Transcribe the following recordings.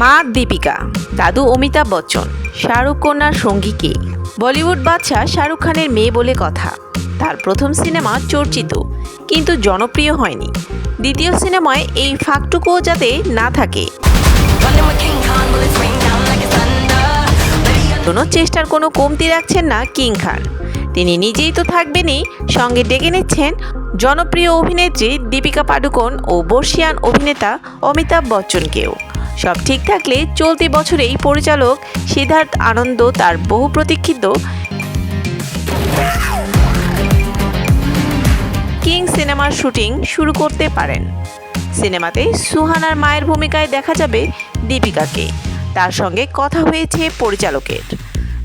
মা দীপিকা, দাদু অমিতাভ বচ্চন, শাহরুখ কন্যার সঙ্গী কে? বলিউড বাদশা শাহরুখ খানের মেয়ে বলে কথা। তার প্রথম সিনেমা চর্চিত, কিন্তু জনপ্রিয় হয়নি। দ্বিতীয় সিনেমায় এই ফাঁকটুকুও যাতে না থাকে. কোনো চেষ্টার কোনো কমতি রাখছেন না কিং খান। তিনি নিজেই তো থাকবেনই, সঙ্গে ডেকে নিচ্ছেন জনপ্রিয় অভিনেত্রী দীপিকা পাডুকোন ও বর্ষিয়ান অভিনেতা অমিতাভ বচ্চনকেও। সব ঠিক থাকলে চলতি বছরেই পরিচালক সিদ্ধার্থ আনন্দ তার বহু প্রতীক্ষিত কিং সিনেমার শুটিং শুরু করতে পারেন। সিনেমাতে সুহানার মায়ের ভূমিকায় দেখা যাবে দীপিকাকে। তার সঙ্গে কথা হয়েছে পরিচালকের।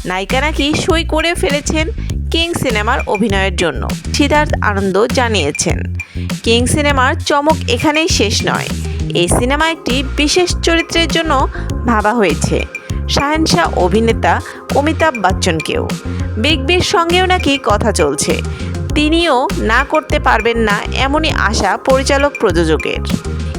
নায়িকা নাকি সই করে ফেলেছেন কিং সিনেমার অভিনয়ের জন্য, সিদ্ধার্থ আনন্দ জানিয়েছেন। কিং সিনেমার চমক এখানেই শেষ নয়। এই সিনেমা একটি বিশেষ চরিত্রের জন্য ভাবা হয়েছে। শাহেনশাহ অভিনেতা অমিতাভ বচ্চনকেও। বিগ বির সঙ্গেও নাকি কথা চলছে। তিনিও না করতে পারবেন না এমনই আশা পরিচালক প্রযোজকের।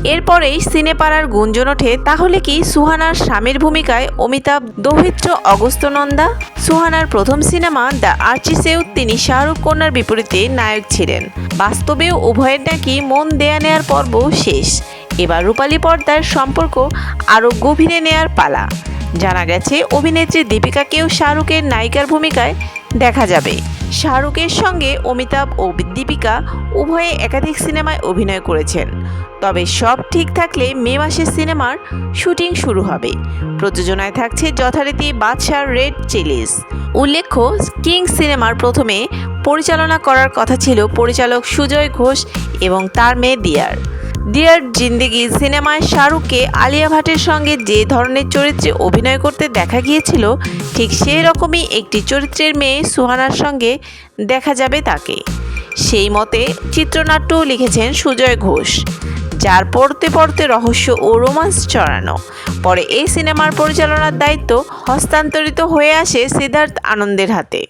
এরপরেই সিনেপাড়ার গুঞ্জন ওঠে, তাহলে কি সুহানার স্বামীর ভূমিকায় অমিতাভ দৌহিত্র অগস্ত্যনন্দা? সুহানার প্রথম সিনেমা দ্য আর্চিসেও তিনি শাহরুখ কন্যার বিপরীতে নায়ক ছিলেন। বাস্তবেও উভয়ের নাকি মন দেয়া নেয়ার পর্ব শেষ। এবার রূপালী পর্দার সম্পর্ক আরও গভীরে নেয়ার পালা। জানা গেছে, অভিনেত্রী দীপিকাকেও শাহরুখের নায়িকার ভূমিকায় দেখা যাবে। শাহরুখের সঙ্গে অমিতাভ ও দীপিকা উভয়ে একাধিক সিনেমায় অভিনয় করেছেন। তবে সব ঠিক থাকলে মে মাসে সিনেমার শুটিং শুরু হবে। প্রযোজনায় থাকছে যথারীতি বাদশাহ রেড চিলিস। উল্লেখ্য, কিং সিনেমার প্রথমে পরিচালনা করার কথা ছিল পরিচালক সুজয় ঘোষ এবং তার মেয়ে দিয়ার। ডিয়ার জিন্দেগি, সিনেমায় শাহরুখকে আলিয়া ভাটের সঙ্গে যে ধরনের চরিত্রে অভিনয় করতে দেখা গিয়েছিল, ঠিক সেই রকমই একটি চরিত্রের মেয়ে সুহানার সঙ্গে দেখা যাবে তাকে। সেই মতে চিত্রনাট্যও লিখেছেন সুজয় ঘোষ, যার পড়তে পড়তে রহস্য ও রোমান্স চড়ানো পরে এই সিনেমার পরিচালনার দায়িত্ব হস্তান্তরিত হয়ে আসে সিদ্ধার্থ আনন্দের হাতে।